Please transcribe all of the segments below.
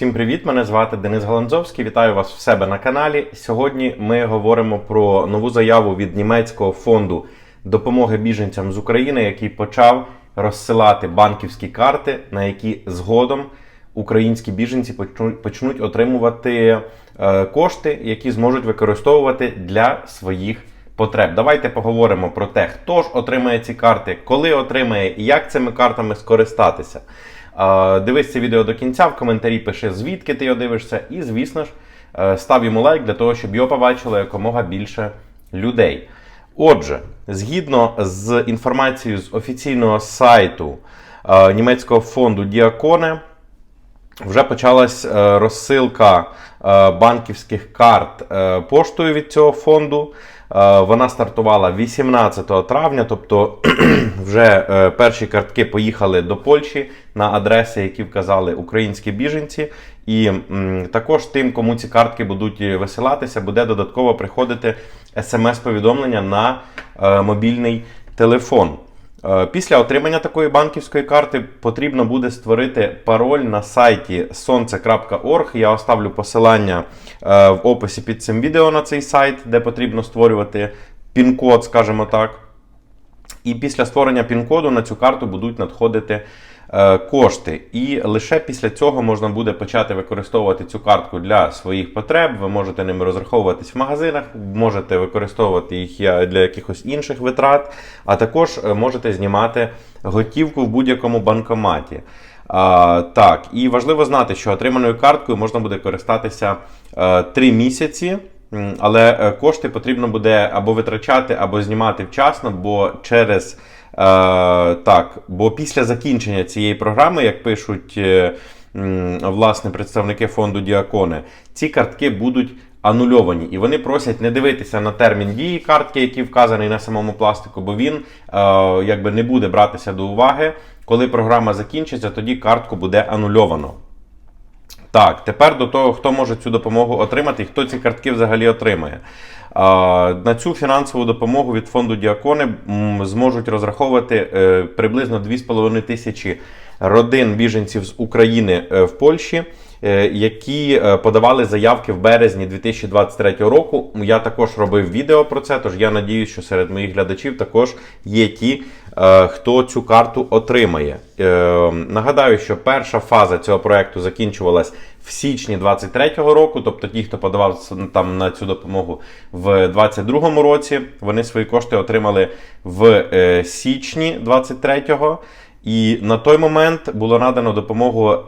Всім привіт! Мене звати Денис Галанзовський. Вітаю вас в себе на каналі. Сьогодні ми говоримо про нову заяву від німецького фонду допомоги біженцям з України, який почав розсилати банківські карти, на які згодом українські біженці почнуть, отримувати е, кошти, які зможуть використовувати для своїх потреб. Давайте поговоримо про те, хто ж отримає ці карти, коли отримає і як цими картами скористатися. Дивись це відео до кінця, в коментарі пиши, звідки ти його дивишся, і, звісно ж, е, став йому лайк для того, щоб його побачило якомога більше людей. Отже, згідно з інформацією з офіційного сайту е, німецького фонду Діаконе, вже почалась е, розсилка банківських карт поштою від цього фонду. Е, Вона стартувала 18 травня, тобто вже е, перші картки поїхали до Польщі на адреси, які вказали українські біженці. І також тим, кому ці картки будуть висилатися, буде додатково приходити смс-повідомлення на е, мобільний телефон. Е, Після отримання такої банківської карти потрібно буде створити пароль на сайті сонце.org. Я оставлю посилання е, в описі під цим відео на цей сайт, де потрібно створювати пін-код, скажімо так. І після створення пін-коду на цю карту будуть надходити кошти. І лише після цього можна буде почати використовувати цю картку для своїх потреб. Ви можете ними розраховуватись в магазинах, можете використовувати їх для якихось інших витрат, а також е, можете знімати готівку в будь-якому банкоматі. А, так, і важливо знати, що отриманою карткою можна буде користатися е, 3 місяці. Але е, кошти потрібно буде або витрачати, або знімати вчасно, бо через е, так, бо після закінчення цієї програми, як пишуть е, власне представники фонду Діакони, ці картки будуть анульовані, і вони просять не дивитися на термін дії картки, який вказаний на самому пластику, бо він е, якби не буде братися до уваги. Коли програма закінчиться, тоді картку буде анульовано. Так, тепер до того, хто може цю допомогу отримати і хто ці картки взагалі отримає. На цю фінансову допомогу від фонду Діакони зможуть розраховувати е, приблизно 2,5 тисячі родин біженців з України е, в Польщі, які е, подавали заявки в березні 2023 року. Я також робив відео про це, тож я надіюсь, що серед моїх глядачів також є ті, е, хто цю карту отримає. Е, Нагадаю, що перша фаза цього проекту закінчувалась в січні 23-го року, тобто ті, хто подавав там на цю допомогу в 22-му році, вони свої кошти отримали в е, січні 23-го. І на той момент було надано допомогу е,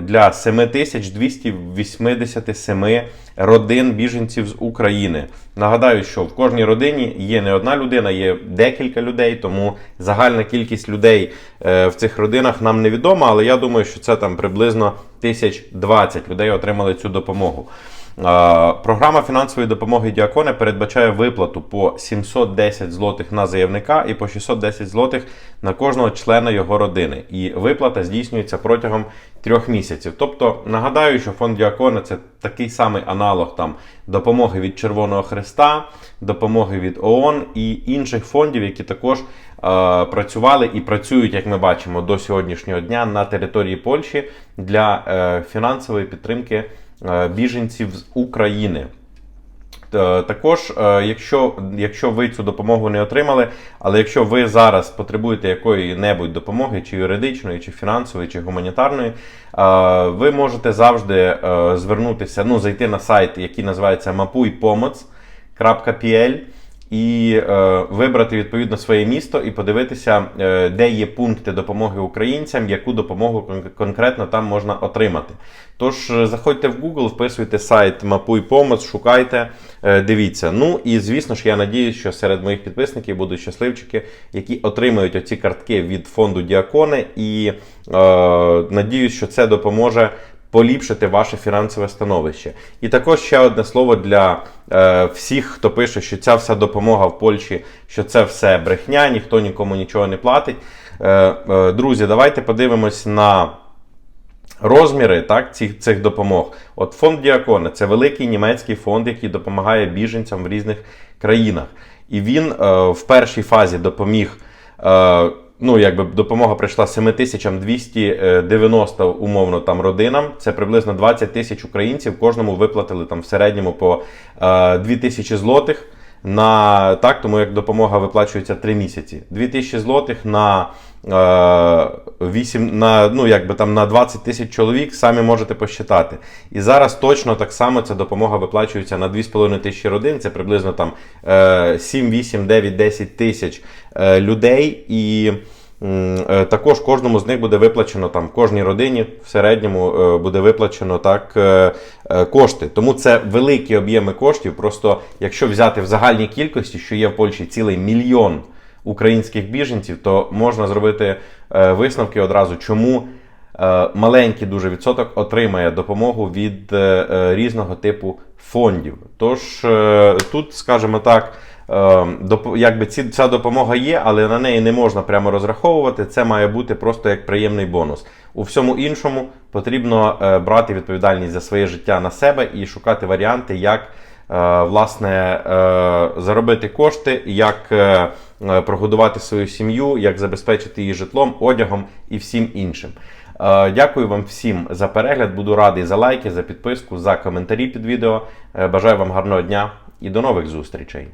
для 7287 родин біженців з України. Нагадаю, що в кожній родині є не одна людина, є декілька людей, тому загальна кількість людей е, в цих родинах нам невідома, але я думаю, що це там приблизно 1020 людей отримали цю допомогу. Програма фінансової допомоги Діаконе передбачає виплату по 710 злотих на заявника і по 610 злотих на кожного члена його родини. І виплата здійснюється протягом трьох місяців. Тобто нагадаю, що фонд Діаконе це такий самий аналог там допомоги від Червоного Христа, допомоги від ООН і інших фондів, які також працювали і працюють, як ми бачимо, до сьогоднішнього дня на території Польщі для е, фінансової підтримки біженців з України. Е, Також, е, якщо, якщо ви цю допомогу не отримали, але якщо ви зараз потребуєте якої-небудь допомоги, чи юридичної, чи фінансової, чи гуманітарної, е, ви можете завжди е, звернутися, ну, зайти на сайт, який називається mapuypomoc.pl і е, вибрати відповідно своє місто і подивитися, е, де є пункти допомоги українцям, яку допомогу кон- конкретно там можна отримати. Тож е, заходьте в Google, вписуйте сайт Мапуй Помоц, шукайте, е, дивіться. Ну і звісно ж, я надіюсь, що серед моїх підписників будуть щасливчики, які отримають оці картки від фонду Діакони, і е, надіюсь, що це допоможе поліпшити ваше фінансове становище. І також ще одне слово для е, всіх, хто пише, що ця вся допомога в Польщі, що це все брехня, ніхто нікому нічого не платить. Е, е, друзі, давайте подивимось на. Розміри так, цих, цих допомог. От фонд Діакони це великий німецький фонд, який допомагає біженцям в різних країнах. І він е, в першій фазі допоміг е, ну, якби допомога прийшла 7290 умовно там родинам. Це приблизно 20 тисяч українців. Кожному виплатили там в середньому по е, 2 тисячі злотих. На так, тому як допомога виплачується 3 місяці. 2 тисячі злотих на е, 8, на, ну, якби там на 20 тисяч чоловік, самі можете посчитати. І зараз точно так само ця допомога виплачується на 2,5 тисячі родин. Це приблизно там е, 7, 8, 9, 10 тисяч е, людей. І е, також кожному з них буде виплачено там кожній родині в середньому е, буде виплачено так е, е, кошти. Тому це великі об'єми коштів. Просто якщо взяти в загальній кількості, що є в Польщі цілий мільйон українських біженців, то можна зробити е, висновки одразу, чому е, маленький дуже відсоток отримає допомогу від е, е, різного типу фондів. Тож е, тут, скажімо так, е, якби ці, ця допомога є, але на неї не можна прямо розраховувати. Це має бути просто як приємний бонус. У всьому іншому потрібно е, брати відповідальність за своє життя на себе і шукати варіанти, як е, власне е, заробити кошти, як е, е, прогодувати свою сім'ю, як забезпечити її житлом, одягом і всім іншим. Е, Дякую вам всім за перегляд. Буду радий за лайки, за підписку, за коментарі під відео. Е, Бажаю вам гарного дня і до нових зустрічей.